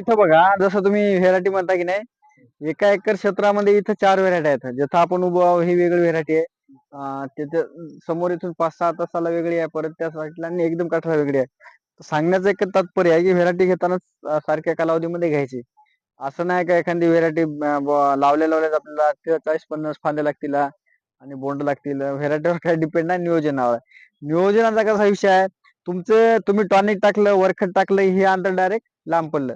इथं बघा जसं तुम्ही व्हेरायटी म्हणता की नाही एका एकर क्षेत्रामध्ये इथं चार व्हेरायटी आहेत. जिथं आपण उभं आहोत ही वेगळी व्हेरायटी आहे. त्याच्यासमोर इथून पाच सहा तासाला वेगळी आहे. परत त्या साईडला आणि एकदम काठाला वेगळी आहे. सांगण्याचं एक तात्पर्य आहे की व्हेरायटी घेताना सारख्या कालावधीमध्ये घ्यायची. असं नाही का एखादी व्हेरायटी लावल्या लावल्याच आपल्याला चाळीस पन्नास फांद्या लागतील आणि बोंड लागतील. व्हेरायटीवर काय डिपेंड नाही नियोजनावर नियोजनाचा कसा विषय आहे? तुमचं तुम्ही टॉनिक टाकलं वरखट टाकलं हे अंतर डायरेक्ट लांब पडलं.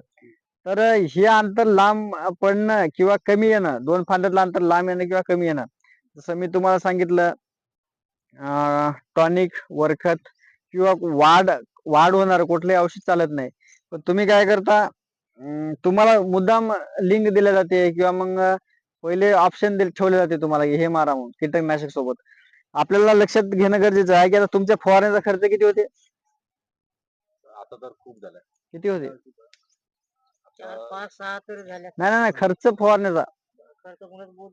तर हे अंतर लांब पडणं किंवा कमी येणं दोन फांद्यातलं अंतर लांब येणं किंवा कमी येणं. जसं मी तुम्हाला सांगितलं टॉनिक वरखत किंवा वाढ वाढ होणार कुठलंही औषध चालत नाही. पण तुम्ही काय करता तुम्हाला मुद्दाम लिंक दिल्या जाते किंवा मग पहिले ऑप्शन ठेवले जाते तुम्हाला हे मारा म्हणून कीटकनाशक सोबत आपल्याला लक्षात घेणं गरजेचं आहे की आता तुमच्या फवारण्याचा खर्च किती होते? आता तर खूप झालाय. किती होते? चार पाच सहा तरी झाल्या. नाही नाही नाही, खर्च फवारण्याचा खर्च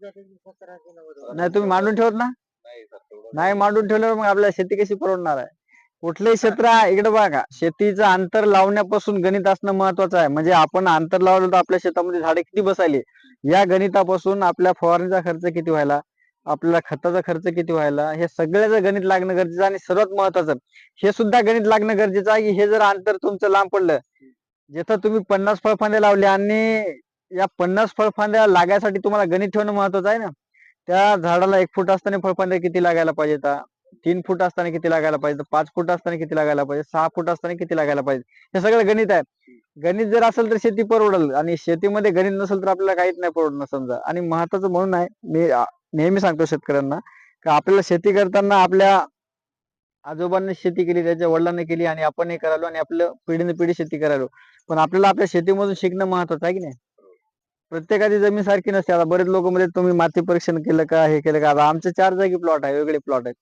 जाते नव्वद नाही तुम्ही मांडून ठेवत ना? नाही सर तेवढं नाही. मांडून ठेवल्यावर मग आपल्याला शेती कशी परवडणार आहे? कुठलंही क्षेत्र आहे इकडे बघा शेतीचं अंतर लावण्यापासून गणित असणं महत्वाचं आहे. म्हणजे आपण अंतर लावलं तर आपल्या शेतामध्ये झाडे किती बसायली? या गणितापासून आपल्या फवारणीचा खर्च किती व्हायला? आपल्याला खताचा खर्च किती व्हायला? हे सगळ्याचं गणित लागणं गरजेचं आहे आणि सर्वात महत्वाचं हे सुद्धा गणित लागणं गरजेचं आहे की हे जर अंतर तुमचं लांब पडलं जिथं तुम्ही पन्नास फळफांद्या लावल्या आणि या पन्नास फळफांद्या लागायसाठी तुम्हाला गणित ठेवणं महत्वाचं आहे ना? त्या झाडाला एक फूट असताना फळफांद्या किती लागायला पाहिजेत तीन फूट असताना किती लागायला पाहिजे? पाच फूट असताना किती लागायला पाहिजे? सहा फूट असताना किती लागायला पाहिजे? हे सगळं गणित आहे. गणित जर असेल तर शेती परवडेल आणि शेतीमध्ये गणित नसेल तर आपल्याला काहीच नाही परवडणं समजा. आणि महत्वाचं म्हणून आहे मी नेहमी सांगतो शेतकऱ्यांना की आपल्याला शेती करताना आपल्या आजोबांनी शेती केली त्याच्या वडिलांनी केली आणि आपणही करायलो आणि आपलं पिढीने पिढी शेती करायलो पण आपल्याला आपल्या शेतीमधून शिकणं महत्वाचं आहे की नाही? प्रत्येकाची जमीन सारखी नसते. आता बरेच लोक म्हणजे तुम्ही माती परीक्षण केलं का? हे केलं का? आता आमचे चार जागी प्लॉट आहे वेगळे प्लॉट आहेत.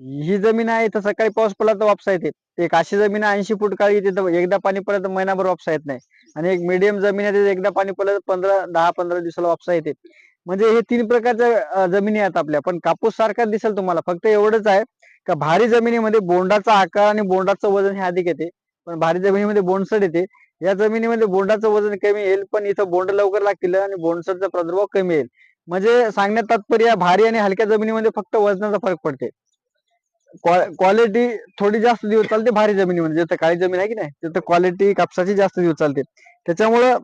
ही जमीन आहे तर सकाळी पाऊस पडला तर वापसा येते. एक अशी जमीन आहे ऐंशी फूट काळी येते तर एकदा पाणी पडलं तर महिनाभर वापसा येत नाही. आणि एक मिडियम जमीन आहे एकदा पाणी पडलं तर पंधरा दहा पंधरा दिवसाला वापसा येते. म्हणजे हे तीन प्रकारच्या जमिनी आहेत आपल्या. पण कापूस सारखा दिसेल तुम्हाला. फक्त एवढंच आहे का भारी जमिनीमध्ये बोंडाचा आकार आणि बोंडाचं वजन हे अधिक येते. पण भारी जमिनीमध्ये बोंडसड येते. या जमिनीमध्ये बोंडाचं वजन कमी येईल पण इथं बोंड लवकर लागतील आणि बोंडसडचा प्रादुर्भाव कमी येईल. म्हणजे सांगण्यात तात्पर्य भारी आणि हलक्या जमिनीमध्ये फक्त वजनाचा फरक पडते. क्वालिटी थोडी जास्त दिवस चालते भारी जमिनीमध्ये. जिथं काळी जमीन आहे की नाही तिथं क्वालिटी कापसाची जास्त दिवस चालते. त्याच्यामुळं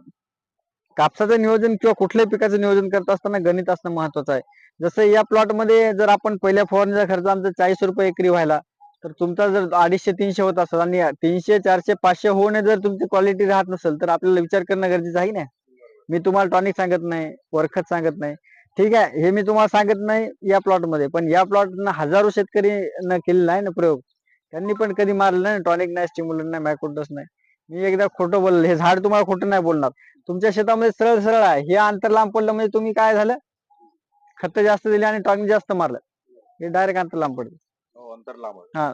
कापसाचं नियोजन किंवा कुठल्याही पिकाचं नियोजन करत असताना गणित असणं महत्वाचं आहे. जसं या प्लॉटमध्ये जर आपण पहिल्या फवारणीचा खर्च आमचा चाळीस रुपये एकरी व्हायला तर तुमचा जर अडीचशे तीनशे होत असेल आणि तीनशे चारशे पाचशे होणे जर तुमची क्वालिटी राहत नसेल तर आपल्याला विचार करणं गरजेचं आहे ना? मी तुम्हाला टॉनिक सांगत नाही वरखत सांगत नाही. ठीक आहे हे मी तुम्हाला सांगत नाही या प्लॉटमध्ये पण या प्लॉटना हजारो शेतकरी न केलेला आहे ना प्रयोग. त्यांनी पण कधी मारलं नाही टॉनिक नाही स्टिम्युलन नाही मॅकोडस नाही. मी एकदा खोटं बोललो. हे झाड तुम्हाला खोटं नाही बोलणार. तुमच्या शेतामध्ये सरळ सरळ आहे. हे अंतर लांब पडलं म्हणजे तुम्ही काय झालं? खत जास्त दिले आणि टॉनिक जास्त मारलं. हे डायरेक्ट अंतर लांब पडलं. हो, अंतर लांब. हा.